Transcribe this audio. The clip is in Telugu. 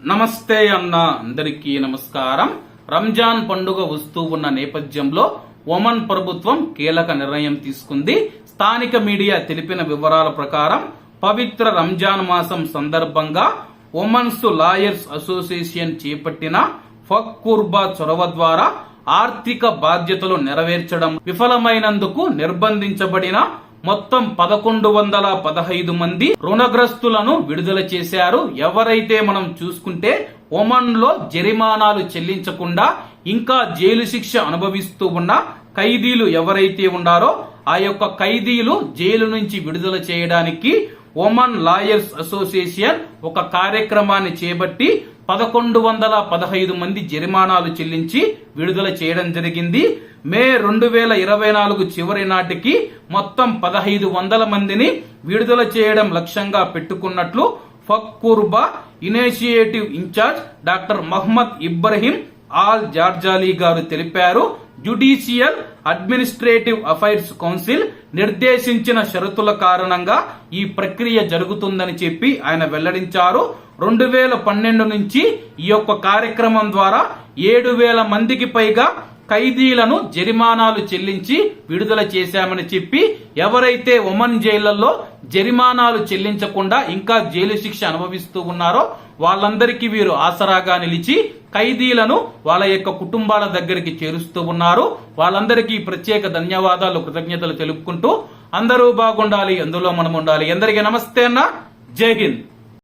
నమస్తే అన్న అందరికీ నమస్కారం. రంజాన్ పండుగ వస్తూ ఉన్న నేపథ్యంలో ఒమన్ ప్రభుత్వం కీలక నిర్ణయం తీసుకుంది. స్థానిక మీడియా తెలిపిన వివరాల ప్రకారం పవిత్ర రంజాన్ మాసం సందర్భంగా ఒమన్స్ లాయర్స్ అసోసియేషన్ చేపట్టిన ఫక్ కుర్బా చొరవ ద్వారా ఆర్థిక బాధ్యతలు నెరవేర్చడం విఫలమైనందుకు నిర్బంధించబడిన మొత్తం పదకొండు వందల పదహైదు మంది రుణగ్రస్తులను విడుదల చేశారు. ఎవరైతే మనం చూసుకుంటే ఒమన్లో జరిమానాలు చెల్లించకుండా ఇంకా జైలు శిక్ష అనుభవిస్తూ ఉన్న ఖైదీలు ఎవరైతే ఉన్నారో ఆ యొక్క ఖైదీలు జైలు నుంచి విడుదల చేయడానికి ఒమన్ లాయర్స్ అసోసియేషన్ ఒక కార్యక్రమాన్ని చేపట్టి పదకొండు వందల పదహైదు మంది జరిమానాలు చెల్లించి విడుదల చేయడం జరిగింది. మే రెండు వేల ఇరవై నాలుగు చివరి నాటికి మొత్తం పదహైదు వందల మందిని విడుదల చేయడం లక్ష్యంగా పెట్టుకున్నట్లు Fak Kurba initiative in-charge doctor Mohammed Ibrahim Al Jarjali గారు తెలిపారు. జ్యుడిషియల్ అడ్మినిస్ట్రేటివ్ అఫైర్స్ కౌన్సిల్ నిర్దేశించిన షరతుల కారణంగా ఈ ప్రక్రియ జరుగుతుందని చెప్పి ఆయన వెల్లడించారు. రెండు వేల పన్నెండు నుంచి ఈ యొక్క కార్యక్రమం ద్వారా ఏడు వేల మందికి పైగా ఖైదీలను జరిమానాలు చెల్లించి విడుదల చేశామని చెప్పి ఎవరైతే ఒమన్ జైళ్ళలో జరిమానాలు చెల్లించకుండా ఇంకా జైలు శిక్ష అనుభవిస్తూ ఉన్నారో వాళ్ళందరికీ వీరు ఆసరాగా నిలిచి ఖైదీలను వాళ్ళ యొక్క కుటుంబాల దగ్గరికి చేరుస్తూ ఉన్నారు. వాళ్ళందరికీ ప్రత్యేక ధన్యవాదాలు కృతజ్ఞతలు తెలుపుకుంటూ అందరూ బాగుండాలి అందులో మనం ఉండాలి అందరికీ నమస్తే అన్న. జై హింద్.